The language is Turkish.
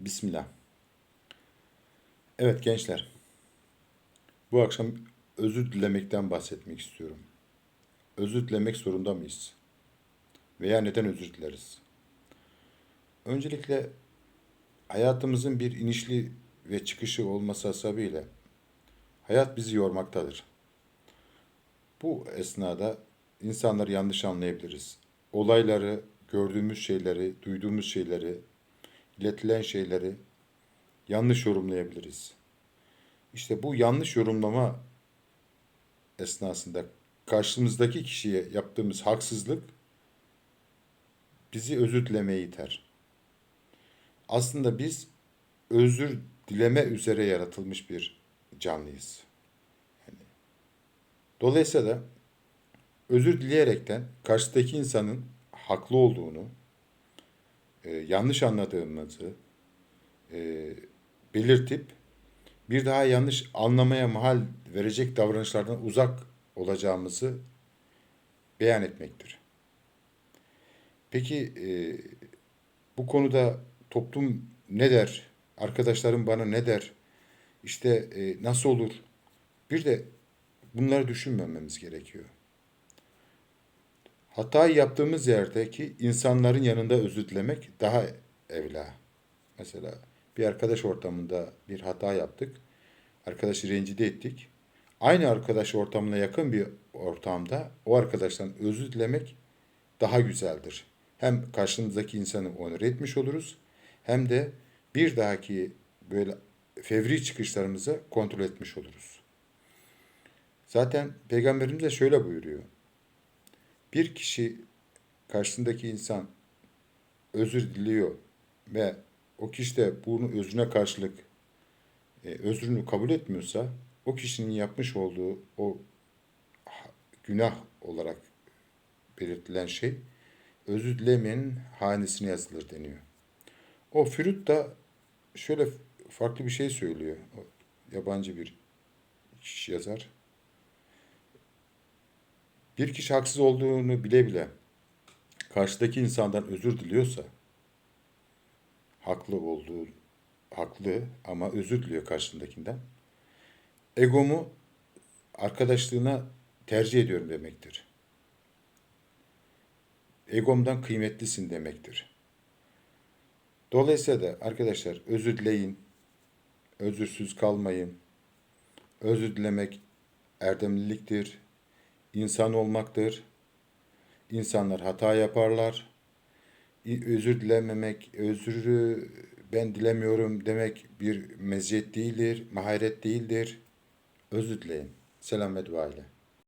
Bismillah. Evet gençler. Bu akşam özür dilemekten bahsetmek istiyorum. Özür dilemek zorunda mıyız? Veya neden özür dileriz? Öncelikle hayatımızın bir inişli ve çıkışı olması hasebiyle hayat bizi yormaktadır. Bu esnada insanları yanlış anlayabiliriz. Olayları, gördüğümüz şeyleri, duyduğumuz şeyleri, iletilen şeyleri yanlış yorumlayabiliriz. İşte bu yanlış yorumlama esnasında karşımızdaki kişiye yaptığımız haksızlık bizi özür dilemeye iter. Aslında biz özür dileme üzere yaratılmış bir canlıyız. Yani, dolayısıyla özür dileyerekten karşıdaki insanın haklı olduğunu, e, yanlış anladığımızı e, belirtip bir daha yanlış anlamaya mahal verecek davranışlardan uzak olacağımızı beyan etmektir. Peki e, bu konuda toplum ne der? Arkadaşlarım bana ne der? İşte e, nasıl olur? Bir de bunları düşünmememiz gerekiyor. Hatayı yaptığımız yerdeki insanların yanında özür dilemek daha evla. Mesela bir arkadaş ortamında bir hata yaptık. Arkadaşı rencide ettik. Aynı arkadaş ortamına yakın bir ortamda o arkadaştan özür dilemek daha güzeldir. Hem karşımızdaki insanı onur etmiş oluruz hem de bir dahaki böyle fevri çıkışlarımızı kontrol etmiş oluruz. Zaten Peygamberimiz de şöyle buyuruyor. Bir kişi karşısındaki insan özür diliyor ve o kişi de bunu özrüne karşılık e, özrünü kabul etmiyorsa o kişinin yapmış olduğu o günah olarak belirtilen şey özür dilemeyenin hanesine yazılır deniyor. O Firut da şöyle farklı bir şey söylüyor. O yabancı bir kişi yazar. Bir kişi haksız olduğunu bile bile karşıdaki insandan özür diliyorsa haklı olduğu haklı ama özür diliyor karşındakinden. Egomu arkadaşlığına tercih ediyorum demektir. Egomdan kıymetlisin demektir. Dolayısıyla da arkadaşlar özür dileyin, özürsüz kalmayın. Özür dilemek erdemliliktir, insan olmaktır. İnsanlar hata yaparlar. Özür dilememek, özürü ben dilemiyorum demek bir meziyet değildir, maharet değildir. Özür dileyin. Selam ve dua ile.